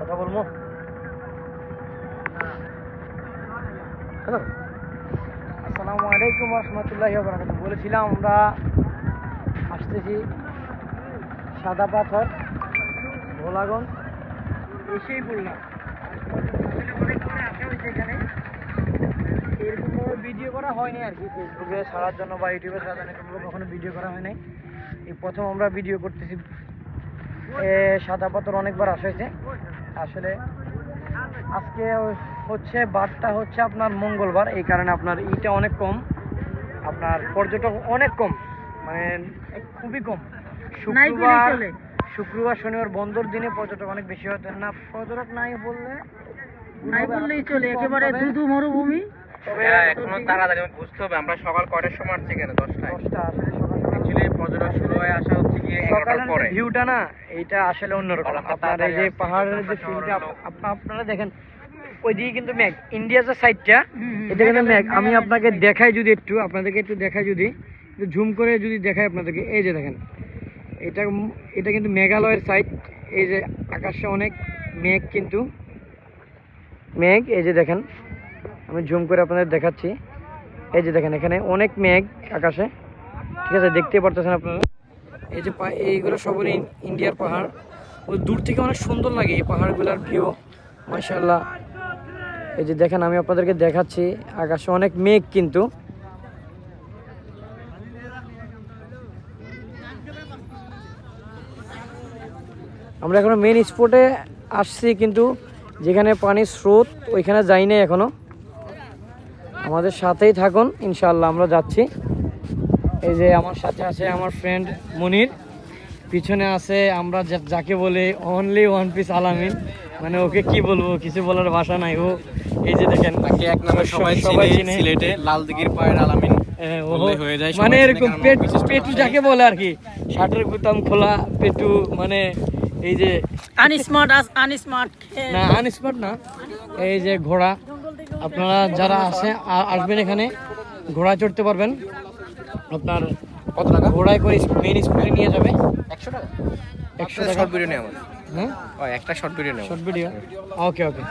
কথা বলব? হ্যালো আসসালামু আলাইকুম রহমতুল্লাহি বারাকাতুহু। বলেছিলাম আমরা আসতেছি সাদা পাথর, ভোলাগঞ্জ এসেই পড়লাম এখানে এরকম ভাবে ভিডিও করা হয়নি আর কি ফেসবুকে ছাড়ার জন্য বা ইউটিউবে ছাড়ার জন্য এরকম কখনো ভিডিও করা হয় নাই। এই প্রথম আমরা ভিডিও করতেছি সাদা পাথর অনেকবার আসা হয়েছে। আসলে আজকে হচ্ছে বারটা হচ্ছে আপনার মঙ্গলবার এই কারণে আপনার ইটা অনেক কম আপনার পর্যটক অনেক কম মানে খুবই কম। শুক্রবার শুক্রবার শনিবার বন্ধর দিনে পর্যটক অনেক বেশি হতো না পর্যটক নাই বললে নাই বললেই চলে একেবারে দুধু মরুভূমি। তবে হ্যাঁ এখনও তাড়াতাড়ি বুঝতে হবে আমরা সকাল কয়টার সময় আসছি কেন দশটায়। দশটা আসলে অ্যাকচুয়ালি পর্যটক শুরু হয়ে আসা হচ্ছে কি এগারোটার পরে। ভিউটা না এইটা আসলে অন্যরকম। আপনার এই যে পাহাড়ের যে আসছি, ফিলটা শহরের লোক। আপনারা দেখেন ওইদিকে কিন্তু মেঘ। ইন্ডিয়া যে সাইডটা হুম, হুম, এটা কিন্তু মেঘ। মেঘালয়- আমি আপনাকে দেখাই যদি একটু আপনাদেরকে একটু দেখাই যদি ঝুম করে যদি দেখাই আপনাদেরকে। এই যে দেখেন এটা এটা কিন্তু মেঘালয়ের সাইড। এই যে আকাশে অনেক মেঘ কিন্তু। মেঘ এই যে দেখেন আমি ঝুম করে আপনাদের দেখাচ্ছি। এই যে দেখেন এখানে অনেক মেঘ আকাশে। ঠিক আছে, দেখতে পারতেছেন আপনারা? এই যে এইগুলো সবই ইন্ডিয়ার পাহাড়। ওই দূর থেকে অনেক সুন্দর লাগে এই পাহাড়গুলোর ভিউ মাশাল্লাহ এই যে দেখেন, আমি আপনাদেরকে দেখাচ্ছি, আকাশে অনেক মেঘ কিন্তু। আমরা এখনও মেন স্পটে আসছি কিন্তু, যেখানে পানির স্রোত ওইখানে যাই নাই এখনও। আমাদের সাথেই থাকুন ইনশাল্লাহ আমরা যাচ্ছি। এই যে আমার সাথে আছে আমার ফ্রেন্ড মনির। পিছনে আছে আমরা যাকে বলে অনলি ওয়ান পিস আলামিন। মানে ওকে কি বলব কিছু বলার ভাষা নাই। ও এই যে দেখেন তাকে এক নামে সবাই সবাই চিনে। সিলেটে লাল দিঘির পায়ের আলামিন হ্যাঁ, যায়, মানে এরকম পেট যাকে বলে আর কি। শার্টের বুতাম খোলা পেটু মানে এই যে আনস্মার্ট আনস্মার্ট না আনস্পট না। এই যে ঘোড়া। আপনারা যারা আছে আসবেন এখানে ঘোড়া চড়তে পারবেন। আপনার কত টাকা? ঘোড়ায় করে মেইন স্কুলে নিয়ে যাবে। একশো টাকা? একশো টাকা। শর্ট ভিডিও নেই আমার হ্যাঁ ও একটা শর্ট ভিডিও নেই শর্ট ভিডিও ওকে ওকে